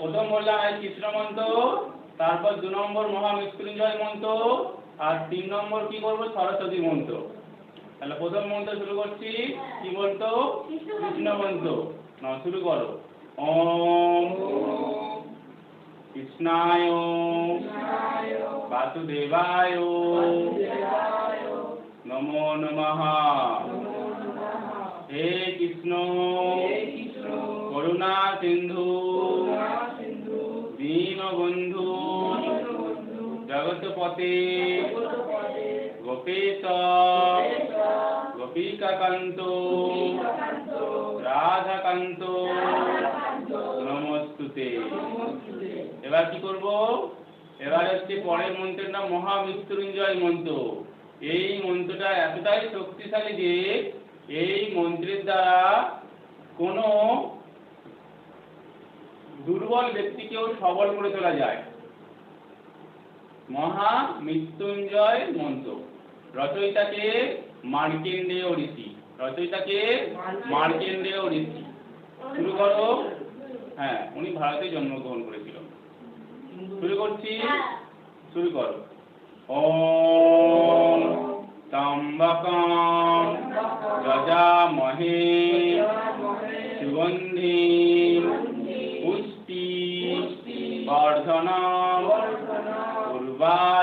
প্রথম বললাম কৃষ্ণ মন্ত্র তারপর দু নম্বর মহামৃত্যুঞ্জয় মন্ত্র আর তিন নম্বর কি করব সরস্বতী মন্ত্র। তাহলে প্রথম মন্ত্র শুরু করছি কি বলতো? কৃষ্ণ মন্ত্র। না শুরু করো। ওম কৃষ্ণায় বাসুদেবায় নমো নমঃ। হে কৃষ্ণ। করুণা সিন্ধু। জগৎপতে গোপেশ গোপিকাকান্ত। রাধাকান্ত। নমস্তুতে। এবার কি করব? এবার হচ্ছে পরের মন্ত্রের নাম মহামৃত্যুঞ্জয় মন্ত্র। এই মন্ত্রটা এতটাই শক্তিশালী যে এই মন্ত্রের দ্বারা কোনো দুর্বল ব্যক্তিকেও সবল করে তোলা যায়। মহা মৃত্যুঞ্জয় মন্ত্র। রচয়িতাকে মার্কেন্ডেয় ঋষি। রচয়িতাকে মার্কেন্ডেয় ঋষি। শুরু করো। হ্যাঁ উনি ভারতে জন্মগ্রহণ করেছিল শুরু করছি। শুরু করো। ওম ত্রম্বকম যজামহে সুগন্ধি পুষ্টি বর্ধনম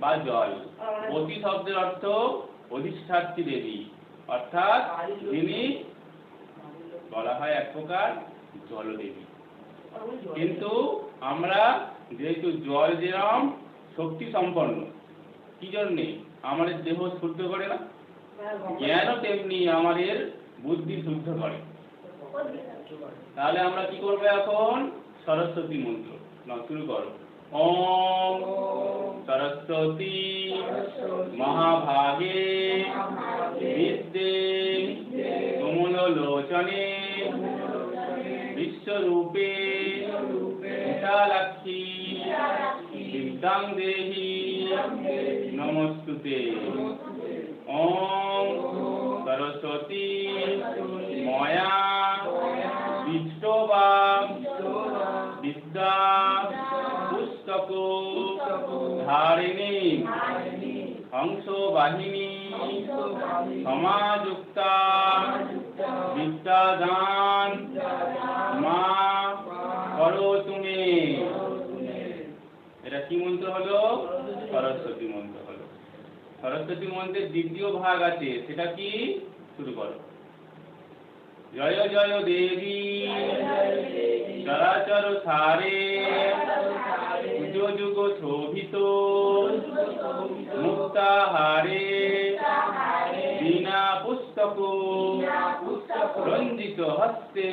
বা জল। অতি শব্দের অর্থ অধিষ্ঠাত্রী দেবী। অর্থাৎ যিনি বলা হয় এক প্রকার জলদেবী। কিন্তু আমরা যেহেতু জল যেরম শক্তি সম্পন্ন, কি জন্যে? আমাদের দেহ শুদ্ধ করে না? জ্ঞানও তেমনি আমাদের বুদ্ধি শুদ্ধ করে। তাহলে আমরা কি করব এখন? সরস্বতী মন্ত্র। না শুরু করো। ওম সরস্বতী মহাভাগে বিদ্যে কমলোচনে বিশ্বরূপে বিশালাক্ষী বিদ্যাং দেহি নমস্তুতে। ওম সরস্বতী ময়া পুস্তক ধারিণী। হংস বাহিনী সমাযুক্তা। বিদ্যাদান। মা করো তুমি। এটা কি মন্ত্র হলো? সরস্বতী মন্ত্র হলো। সরস্বতী মন্ত্রের দ্বিতীয় ভাগ আছে সেটা কি? শুরু করো। জয় জয় দেবী। চরাচর সারে পুস্তক রঞ্জিত হস্তে।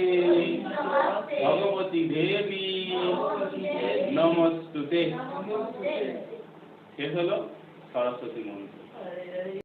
ভগবতী দেবী। নমস্তুতে। শেষ হলো সরস্বতী মন্ত্র